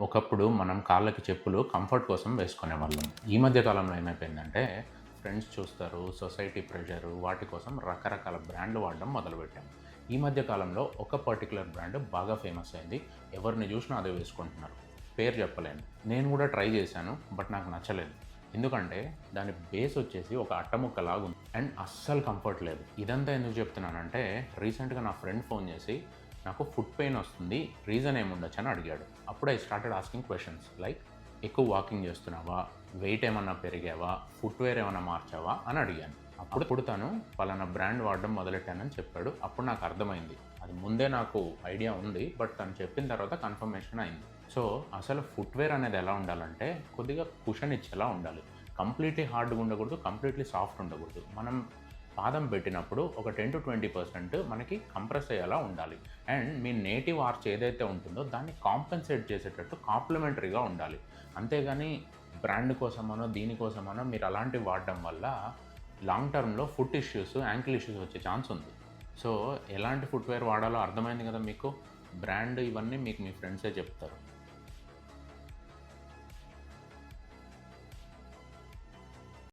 ఒకప్పుడు మనం కాళ్ళకి చెప్పులు కంఫర్ట్ కోసం వేసుకునే వాళ్ళం ఈ మధ్య కాలంలో ఏమైపోయిందంటే ఫ్రెండ్స్ చూస్తారు సొసైటీ ప్రెషర్ వాటి కోసం రకరకాల బ్రాండ్లు వాడడం మొదలుపెట్టాం. ఈ మధ్య కాలంలో ఒక పర్టికులర్ బ్రాండ్ బాగా ఫేమస్ అయింది. ఎవరిని చూసినా అదే వేసుకుంటున్నారు. పేరు చెప్పలేను. నేను కూడా ట్రై చేశాను బట్ నాకు నచ్చలేదు. ఎందుకంటే దాని బేస్ వచ్చేసి ఒక అట్టముక్క లాగుంది అండ్ అస్సలు కంఫర్ట్ లేదు. ఇదంతా ఎందుకు చెప్తున్నానంటే రీసెంట్గా నా ఫ్రెండ్ ఫోన్ చేసి నాకు ఫుట్ పెయిన్ వస్తుంది రీజన్ ఏముండొచ్చు అని అడిగాడు. అప్పుడు I started asking questions like ఎక్కువ వాకింగ్ చేస్తున్నావా? వెయిట్ ఏమన్నా పెరిగావా? ఫుట్వేర్ ఏమన్నా మార్చావా? అని అడిగాను. అప్పుడు ఇప్పుడు తను పలానా బ్రాండ్ వాడడం మొదలెట్టానని చెప్పాడు. అప్పుడు నాకు అర్థమైంది. అది ముందే నాకు ఐడియా ఉంది బట్ తను చెప్పిన తర్వాత కన్ఫర్మేషన్ అయింది. సో అసలు ఫుట్వేర్ అనేది ఎలా ఉండాలంటే కొద్దిగా కుషన్ ఇచ్చేలా ఉండాలి. కంప్లీట్లీ హార్డ్గా ఉండకూడదు కంప్లీట్లీ సాఫ్ట్ ఉండకూడదు. మనం పాదం పెట్టినప్పుడు ఒక టెన్ టు ట్వంటీ పర్సెంట్ మనకి కంప్రెస్ అయ్యేలా ఉండాలి. అండ్ మీ నేటివ్ ఆర్చ్ ఏదైతే ఉంటుందో దాన్ని కాంపెన్సేట్ చేసేటట్టు కాంప్లిమెంటరీగా ఉండాలి. అంతేగాని బ్రాండ్ కోసమనో దీనికోసమనో మీరు అలాంటివి వాడడం వల్ల లాంగ్ టర్మ్లో ఫుట్ ఇష్యూస్ యాంకిల్ ఇష్యూస్ వచ్చే ఛాన్స్ ఉంది. సో ఎలాంటి ఫుట్వేర్ వాడాలో అర్థమైంది కదా మీకు? బ్రాండ్ ఇవన్నీ మీకు మీ ఫ్రెండ్సే చెప్తారు.